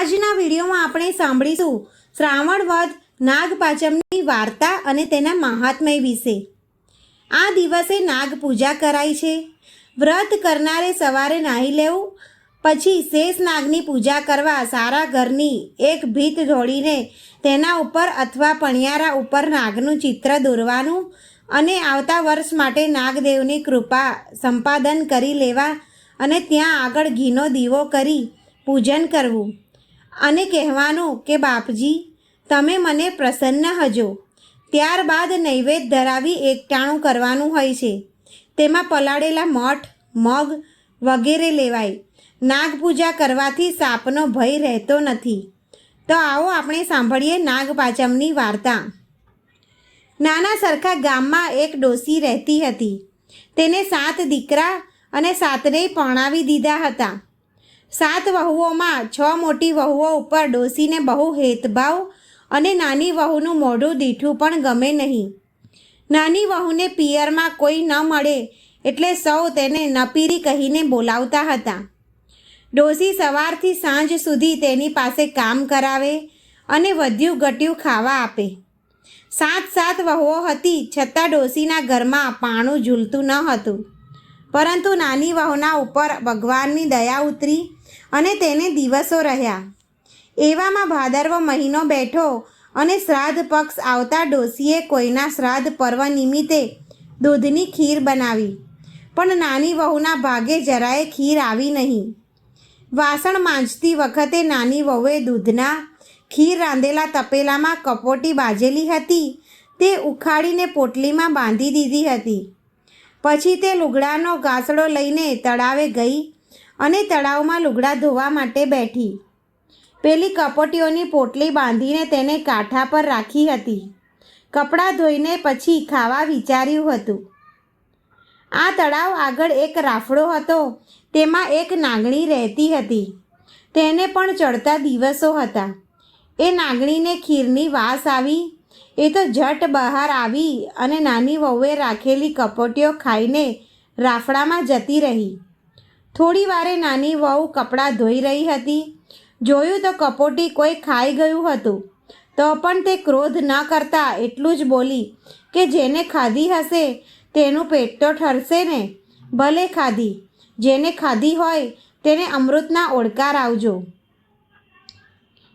આજના વિડીયોમાં આપણે સાંભળીશું શ્રાવણ વધ નાગપાંચમની વાર્તા અને તેના મહાત્મય વિશે. આ દિવસે નાગ પૂજા કરાય છે. વ્રત કરનારે સવારે નાહી લેવું, પછી શેષ નાગની પૂજા કરવા સારા ઘરની એક ભીત જોડીને તેના ઉપર અથવા પણિયારા ઉપર નાગનું ચિત્ર દોરવાનું અને આવતા વર્ષ માટે નાગદેવની કૃપા સંપાદન કરી લેવા અને ત્યાં આગળ ઘીનો દીવો કરી પૂજન કરવું. અને કહેવાનું કે, બાપજી, તમે મને પ્રસન્ન હજો. ત્યારબાદ નૈવેદ્ય ધરાવી એકટાણું કરવાનું હોય છે. તેમાં પલાળેલા મઠ, મગ વગેરે લેવાય. નાગપૂજા કરવાથી સાપનો ભય રહેતો નથી. તો આવો આપણે સાંભળીએ નાગપાંચમની વાર્તા. નાના સરખા ગામમાં એક ડોસી રહેતી હતી. તેને સાત દીકરા અને સાતને પરણાવી દીધા હતા. સાત વહુઓમાં છ મોટી વહુઓ ઉપર ડોસીને બહુ હેતભાવ અને નાની વહુનું મોઢું દીઠું પણ ગમે નહીં. નાની વહુને પિયરમાં કોઈ ન મળે એટલે સૌ તેને નપીરી કહીને બોલાવતા હતા. ડોસી સવારથી સાંજ સુધી તેની પાસે કામ કરાવે અને વધ્યું ઘટ્યું ખાવા આપે. સાત સાત વહુઓ હતી છતાં ડોસીના ઘરમાં પાણું ઝૂલતું ન હતું. પરંતુ નાની વહુના ઉપર ભગવાનની દયા ઉતરી અને તેને દિવસો રહ્યા. એવામાં ભાદરવો મહિનો બેઠો અને શ્રાદ્ધ પક્ષ આવતા ડોસીએ કોઈના શ્રાદ્ધ પર્વ નિમિત્તે દૂધની ખીર બનાવી. પણ નાની વહુના ભાગે જરાય ખીર આવી નહીં. વાસણ માંજતી વખતે નાની વહુએ દૂધના ખીર રાંધેલા તપેલામાં કપોટી બાજેલી હતી. તે ઉખાડીને પોટલીમાં બાંધી દીધી હતી. પછી તે લુગડાનો ગાસડો લઈને તળાવે ગઈ અને તળાવમાં લુગડા ધોવા માટે બેઠી. પેલી કપોટીઓની પોટલી બાંધીને તેને કાંઠા પર રાખી હતી. કપડાં ધોઈને પછી ખાવા વિચાર્યું હતું. આ તળાવ આગળ એક રાફડો હતો. તેમાં એક નાગણી રહેતી હતી. તેને પણ ચડતા દિવસો હતા. એ નાગણીને ખીરની વાસ આવી. એ તો ઝટ બહાર આવી અને નાની વહુએ રાખેલી કપોટીઓ ખાઈને રાફડામાં જતી રહી. થોડી વારે નાની વહુ કપડાં ધોઈ રહી હતી. જોયું તો કપોટી કોઈ ખાઈ ગયું હતું. તો પણ તે ક્રોધ ન કરતા એટલું જ બોલી કે જેને ખાધી હશે તેનું પેટ તો ઠરશે ને. ભલે ખાધી, જેને ખાધી હોય તેને અમૃતના ઓળકાર આવજો.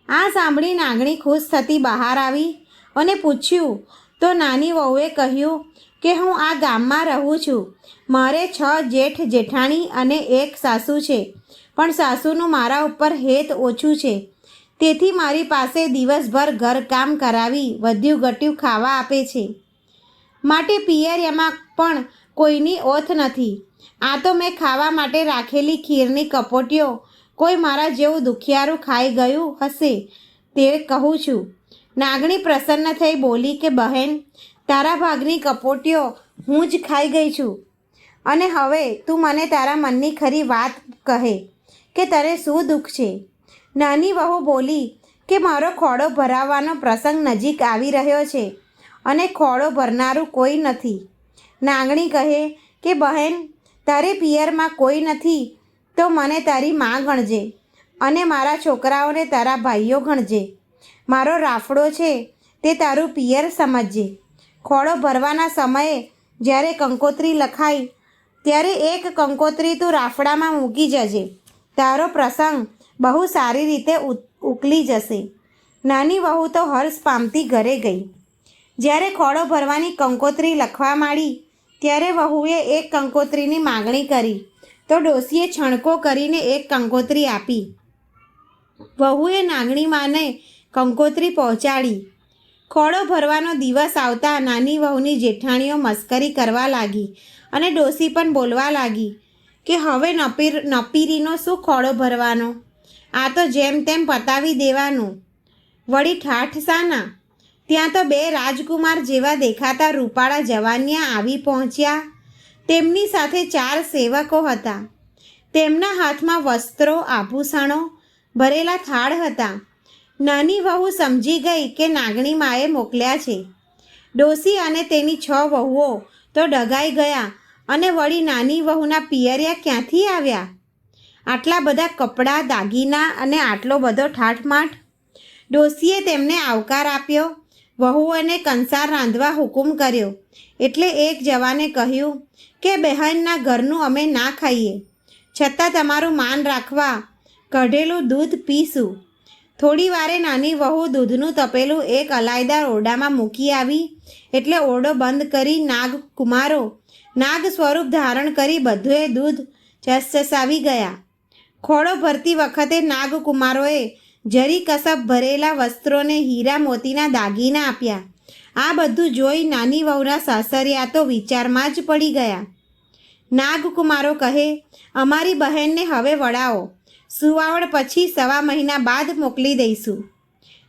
આ સાંભળી નાગણી ખુશ થતી બહાર આવી અને પૂછ્યું, તો નાની વહુએ કહ્યું કે હું આ ગામમાં રહું છું. મારે છ જેઠ જેઠાણી અને એક સાસુ છે, પણ સાસુનું મારા ઉપર હેત ઓછું છે. તેથી મારી પાસે દિવસભર ઘરકામ કરાવી, વધ્યું ઘટ્યું ખાવા આપે છે. માટે પિયરિયામાં પણ કોઈની ઓથ નથી. આ તો મેં ખાવા માટે રાખેલી ખીરની કપોટીઓ, કોઈ મારા જેવું દુખિયારું ખાઈ ગયું હશે તે કહું છું. નાગણી પ્રસન્ન થઈ બોલી કે, બહેન તારા ભાગની કપોટીઓ હું જ ખાઈ ગઈ છું. અને હવે તું મને તારા મનની ખરી વાત કહે કે તારે શું દુઃખ છે? નાની વહુ બોલી કે મારો ખોડો ભરાવવાનો પ્રસંગ નજીક આવી રહ્યો છે અને ખોડો ભરનારું કોઈ નથી. નાંગણી કહે કે, બહેન, તારે પિયરમાં કોઈ નથી તો મને તારી માં ગણજે અને મારા છોકરાઓને તારા ભાઈઓ ગણજે. મારો રાફડો છે તે તારું પિયર સમજજે ખોળો ભરવાના સમયે જ્યારે કંકોત્રી લખાય ત્યારે એક કંકોત્રી તું રાફડામાં મૂકી જજે. તારો પ્રસંગ બહુ સારી રીતે ઉકલી જશે. નાની વહુ તો હર્ષ પામતી ઘરે ગઈ. જ્યારે ખોળો ભરવાની કંકોત્રી લખવા માંડી, ત્યારે વહુએ એક કંકોત્રીની માગણી કરી, તો ડોસીએ છણકો કરીને એક કંકોત્રી આપી. વહુએ નાગણી માને કંકોત્રી પહોંચાડી. ખોળો ભરવાનો દિવસ આવતા નાની વહુની જેઠાણીઓ મસ્કરી કરવા લાગી અને ડોસી પણ બોલવા લાગી કે હવે નપીર, નપીરીનો શું ખોળો ભરવાનો? આ તો જેમ તેમ પતાવી દેવાનું. વળી ઠાઠ સાના? ત્યાં તો બે રાજકુમાર જેવા દેખાતા રૂપાળા જવાનિયા આવી પહોંચ્યા. તેમની સાથે ચાર સેવકો હતા. તેમના હાથમાં વસ્ત્રો, આભૂષણો, ભરેલા થાળ હતા. નાની વહુ સમજી ગઈ કે નાગણી માએ મોકલ્યા છે. ડોસી અને તેની છ વહુઓ તો ડગાઈ ગયા અને વળી નાની વહુના પિયરિયા ક્યાંથી આવ્યા? આટલા બધા કપડાં, દાગીના અને આટલો બધો ઠાઠમાઠ? ડોસીએ તેમને આવકાર આપ્યો. વહુઓને કંસાર રાંધવા હુકુમ કર્યો. એટલે એક જવાને કહ્યું કે, બહેનના ઘરનું અમે ના ખાઈએ. છતાં તમારું માન રાખવા કઢેલું દૂધ પીશું. થોડી વારે નાની વહુ દૂધનું તપેલું એક અલાયદા ઓરડામાં મૂકી આવી, એટલે ઓરડો બંધ કરી નાગ કુમારો, નાગ સ્વરૂપ ધારણ કરી બધુએ દૂધ ચસચસાવી ગયા. ખોળો ભરતી વખતે નાગકુમારોએ જરી કસબ ભરેલા વસ્ત્રોને હીરા મોતીના દાગીના આપ્યા. આ બધું જોઈ નાની વહુના સાસરિયા તો વિચારમાં જ પડી ગયા. નાગકુમારો કહે, અમારી બહેનને હવે વળાવો. સુવાવડ પછી સવા મહિના બાદ મોકલી દઈશું.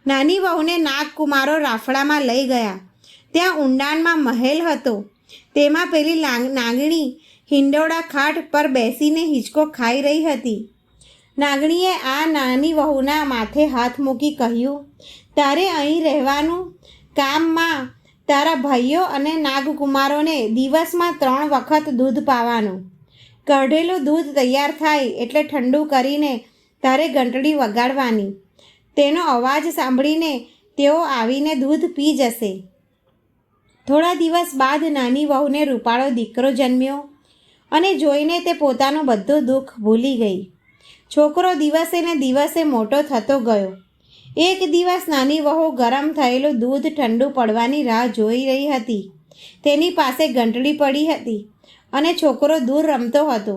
નાની વહુને નાગકુમારો રાફડામાં લઈ ગયા. ત્યાં ઊંડાણમાં મહેલ હતો. તેમાં પેલી નાગણી હિંડોળા ખાટ પર બેસીને હિંચકો ખાઈ રહી હતી. નાગણીએ આ નાની વહુના માથે હાથ મૂકી કહ્યું, તારે અહીં રહેવાનું કામમાં તારા ભાઈઓ અને નાગકુમારોને દિવસમાં ત્રણ વખત દૂધ પાવાનું. કઢેલું દૂધ તૈયાર થાય એટલે ઠંડુ કરીને તારે ઘંટડી વગાડવાની. તેનો અવાજ સાંભળીને તેઓ આવીને દૂધ પી જશે. થોડા દિવસ બાદ નાની વહુને રૂપાળો દીકરો જન્મ્યો અને જોઈને તે પોતાનું બધું દુઃખ ભૂલી ગઈ. છોકરો દિવસે ને દિવસે મોટો થતો ગયો. એક દિવસ નાની વહુ ગરમ થયેલું દૂધ ઠંડુ પડવાની રાહ જોઈ રહી હતી. તેની પાસે ઘંટડી પડી હતી. અને છોકરો દૂર રમતો હતો.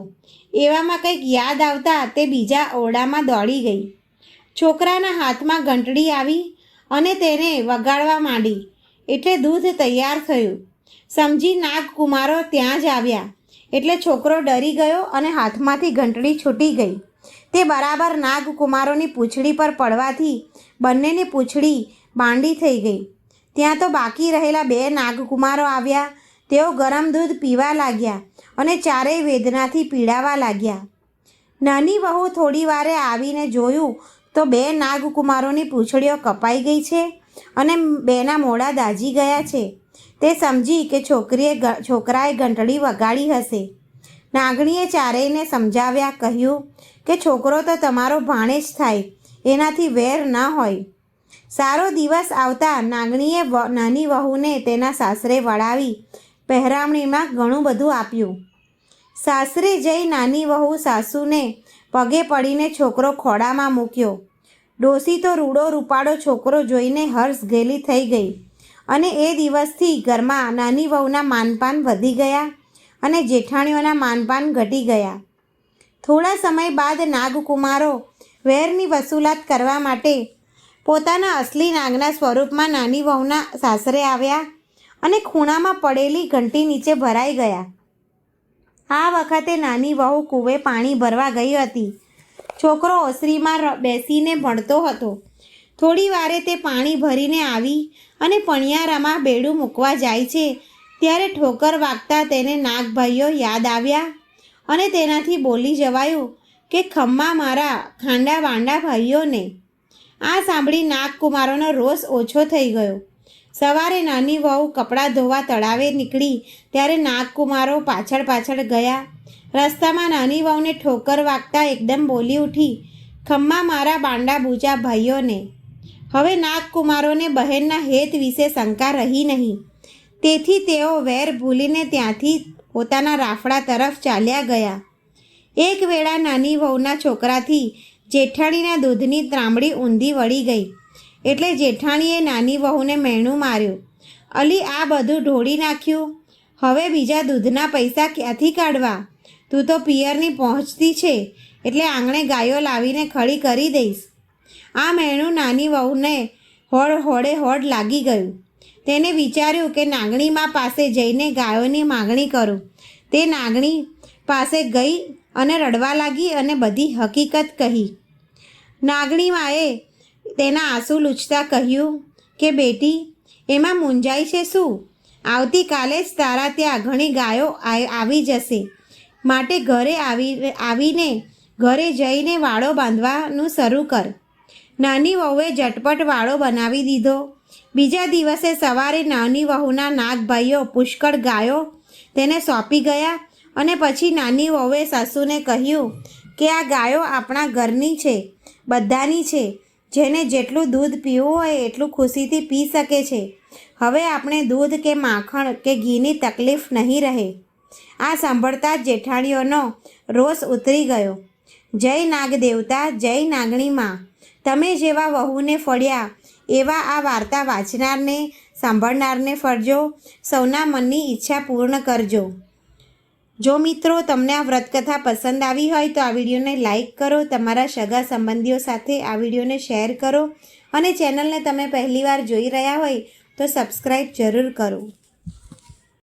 એવામાં કંઈક યાદ આવતા તે બીજા ઓરડામાં દોડી ગઈ. છોકરાના હાથમાં ઘંટડી આવી અને તેને વગાડવા માંડી. એટલે દૂધ તૈયાર થયું. સમજી નાગકુમારો ત્યાં જ આવ્યા. એટલે છોકરો ડરી ગયો અને હાથમાંથી ઘંટડી છૂટી ગઈ. તે બરાબર નાગકુમારોની પૂંછડી પર પડવાથી બંનેની પૂંછડી બાંડી થઈ ગઈ. ત્યાં તો બાકી રહેલા બે નાગકુમારો આવ્યા તેઓ ગરમ દૂધ પીવા લાગ્યા અને ચારેય વેદનાથી પીડાવા લાગ્યા. નાની વહુ થોડી વારે આવીને જોયું તો બે નાગકુમારોની પૂંછડીઓ કપાઈ ગઈ છે અને બેના મોડા દાજી ગયા છે. તે સમજી કે છોકરીએ છોકરાએ ઘંટડી વગાડી હશે. નાગણીએ ચારેયને સમજાવ્યા કહ્યું કે છોકરો તો તમારો ભાણેજ થાય, એનાથી વેર ન હોય. સારો દિવસ આવતા નાગણીએ નાની વહુને તેના સાસરે વળાવી પહેરામણીમાં ઘણું બધું આપ્યું. સાસરે જઈ નાની વહુ સાસુને પગે પડીને છોકરો ખોડામાં મૂક્યો. ડોસી તો રૂડો રૂપાળો છોકરો જોઈને હર્ષ ગેલી થઈ ગઈ અને એ દિવસથી ઘરમાં નાની વહુના માનપાન વધી ગયા અને જેઠાણીઓના માનપાન ઘટી ગયા. થોડા સમય બાદ નાગકુમારો વેરની વસૂલાત કરવા માટે પોતાના અસલી નાગના સ્વરૂપમાં નાની વહુના સાસરે આવ્યા. અને ખૂણામાં પડેલી ઘંટી નીચે ભરાઈ ગયા. આ વખતે નાની વહુ કૂવે પાણી ભરવા ગઈ હતી. છોકરો ઓસરીમાં બેસીને ભણતો હતો. થોડી વારે તે પાણી ભરીને આવી અને પણિયારામાં બેડું મૂકવા જાય છે. ત્યારે ઠોકર વાગતા તેને નાગભાઈઓ યાદ આવ્યા અને તેનાથી બોલી જવાયું કે, ખમ્મા મારા ખાંડા વાંડા ભાઈઓને. આ સાંભળી નાગકુમારોનો રોષ ઓછો થઈ ગયો. સવારે નાની વહુ કપડાં ધોવા તળાવે નીકળી ત્યારે નાગકુમારો પાછળ પાછળ ગયા. રસ્તામાં નાની વહુને ઠોકર વાગતા એકદમ બોલી ઉઠી, ખમ્મા મારા બાંડા બૂજા ભાઈઓને. હવે નાગકુમારોને બહેનના હેત વિશે શંકા રહી નહીં. તેથી તેઓ વેર ભૂલીને ત્યાંથી પોતાના રાફડા તરફ ચાલ્યા ગયા. એક વેળા નાની વહુના છોકરાથી જેઠાણીના દૂધની ત્રાંબડી ઊંધી વળી ગઈ. એટલે જેઠાણીએ નાની વહુને મહેણું માર્યું. અલી આ બધું ઢોળી નાખ્યું. હવે બીજા દૂધના પૈસા ક્યાંથી કાઢવા? તું તો પિયરની પહોંચતી છે, એટલે આંગણે ગાયો લાવીને ખડી કરી દઈશ. આ મહેણું નાની વહુને હોડ હોડે હોડ લાગી ગયું. તેને વિચાર્યું કે નાગણીમાં પાસે જઈને ગાયોની માગણી કરું. તે નાગણી પાસે ગઈ અને રડવા લાગી અને બધી હકીકત કહી. નાગણીમાએ તેના આંસુ લૂછતા કહ્યું કે, બેટી, એમાં મૂંઝાય છે શું? આવતીકાલે જ તારા ત્યાં ઘણી ગાયો આવી જશે. માટે ઘરે આવી, આવીને ઘરે જઈને વાળો બાંધવાનું શરૂ કર. નાની વહુએ ઝટપટ વાળો બનાવી દીધો. બીજા દિવસે સવારે નાની વહુના નાગભાઈઓ પુષ્કળ ગાયો તેને સોંપી ગયા અને પછી નાની વહુએ સાસુને કહ્યું કે, આ ગાયો આપણા ઘરની છે, બધાની છે. જેને જેટલું દૂધ પીવું હોય એટલું ખુશીથી પી શકે છે. હવે આપણે દૂધ કે માખણ કે ઘીની તકલીફ નહીં રહે. આ સાંભળતા જેઠાણીઓનો રોષ ઉતરી ગયો. જય નાગ દેવતા જય નાગણી માં. તમે જેવા વહુને ફળ્યા, એવા આ વાર્તા વાંચનારને, સાંભળનારને ફળજો સૌના મનની ઈચ્છા પૂર્ણ કરજો. જો મિત્રો તમને આ વ્રતકથા પસંદ આવી હોય તો આ વિડીયોને લાઇક કરો, તમારા સગા સંબંધીઓ સાથે આ વિડીયોને શેર કરો અને ચેનલને તમે પહેલીવાર જોઈ રહ્યા હોય તો સબસ્ક્રાઈબ જરૂર કરો.